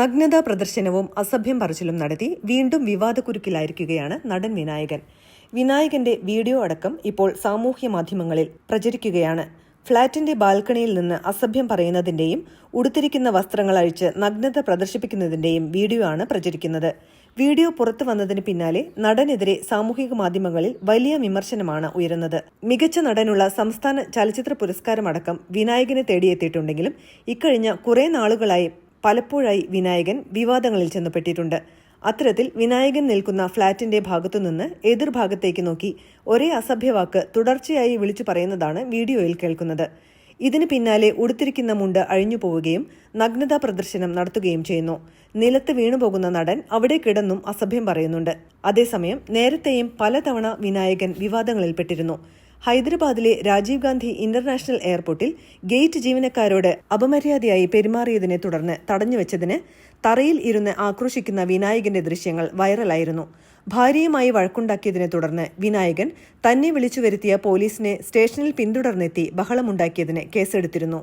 നഗ്നതാ പ്രദർശനവും അസഭ്യം പറച്ചിലും നടത്തി വീണ്ടും വിവാദക്കുരുക്കിലായിരിക്കുകയാണ് നടൻ വിനായകൻ. വിനായകന്റെ വീഡിയോ അടക്കം ഇപ്പോൾ സാമൂഹ്യ മാധ്യമങ്ങളിൽ പ്രചരിക്കുകയാണ്. ഫ്ളാറ്റിന്റെ ബാൽക്കണിയിൽ നിന്ന് അസഭ്യം പറയുന്നതിന്റെയും ഉടുത്തിരിക്കുന്ന വസ്ത്രങ്ങൾ അഴിച്ച് നഗ്നത പ്രദർശിപ്പിക്കുന്നതിന്റെയും വീഡിയോ ആണ് പ്രചരിക്കുന്നത്. വീഡിയോ പുറത്തു വന്നതിന് പിന്നാലെ നടനെതിരെ സാമൂഹിക മാധ്യമങ്ങളിൽ വലിയ വിമർശനമാണ് ഉയരുന്നത്. മികച്ച നടനുള്ള സംസ്ഥാന ചലച്ചിത്ര പുരസ്കാരമടക്കം വിനായകനെ തേടിയെത്തിയിട്ടുണ്ടെങ്കിലും ഇക്കഴിഞ്ഞ കുറെ നാളുകളായി പലപ്പോഴായി വിനായകൻ വിവാദങ്ങളിൽ ചെന്നപ്പെട്ടിട്ടുണ്ട്. അത്തരത്തിൽ വിനായകൻ നിൽക്കുന്ന ഫ്ളാറ്റിന്റെ ഭാഗത്തുനിന്ന് എതിർഭാഗത്തേക്ക് നോക്കി ഒരേ അസഭ്യവാക്ക് തുടർച്ചയായി വിളിച്ചു പറയുന്നതാണ് വീഡിയോയിൽ കേൾക്കുന്നത്. ഇതിന് പിന്നാലെ ഉടുത്തിരിക്കുന്ന മുണ്ട് അഴിഞ്ഞു പോവുകയും നഗ്നതാ പ്രദർശനം നടത്തുകയും ചെയ്യുന്നു. നിലത്ത് വീണുപോകുന്ന നടൻ അവിടെ കിടന്നും അസഭ്യം പറയുന്നുണ്ട്. അതേസമയം നേരത്തെയും പലതവണ വിനായകൻ വിവാദങ്ങളിൽപ്പെട്ടിരുന്നു. ഹൈദരാബാദിലെ രാജീവ് ഗാന്ധി ഇന്റർനാഷണൽ എയർപോർട്ടിൽ ഗേറ്റ് ജീവനക്കാരോട് അപമര്യാദയായി പെരുമാറിയതിനെ തുടർന്ന് തടഞ്ഞുവെച്ചതിന് തറയിൽ ഇരുന്ന് ആക്രോശിക്കുന്ന വിനായകന്റെ ദൃശ്യങ്ങൾ വൈറലായിരുന്നു. ഭാര്യയുമായി വഴക്കുണ്ടാക്കിയതിനെ തുടർന്ന് വിനായകൻ തന്നെ വിളിച്ചു വരുത്തിയ പോലീസിനെ സ്റ്റേഷനിൽ പിന്തുടർന്നെത്തി ബഹളമുണ്ടാക്കിയതിന് കേസെടുത്തിരുന്നു.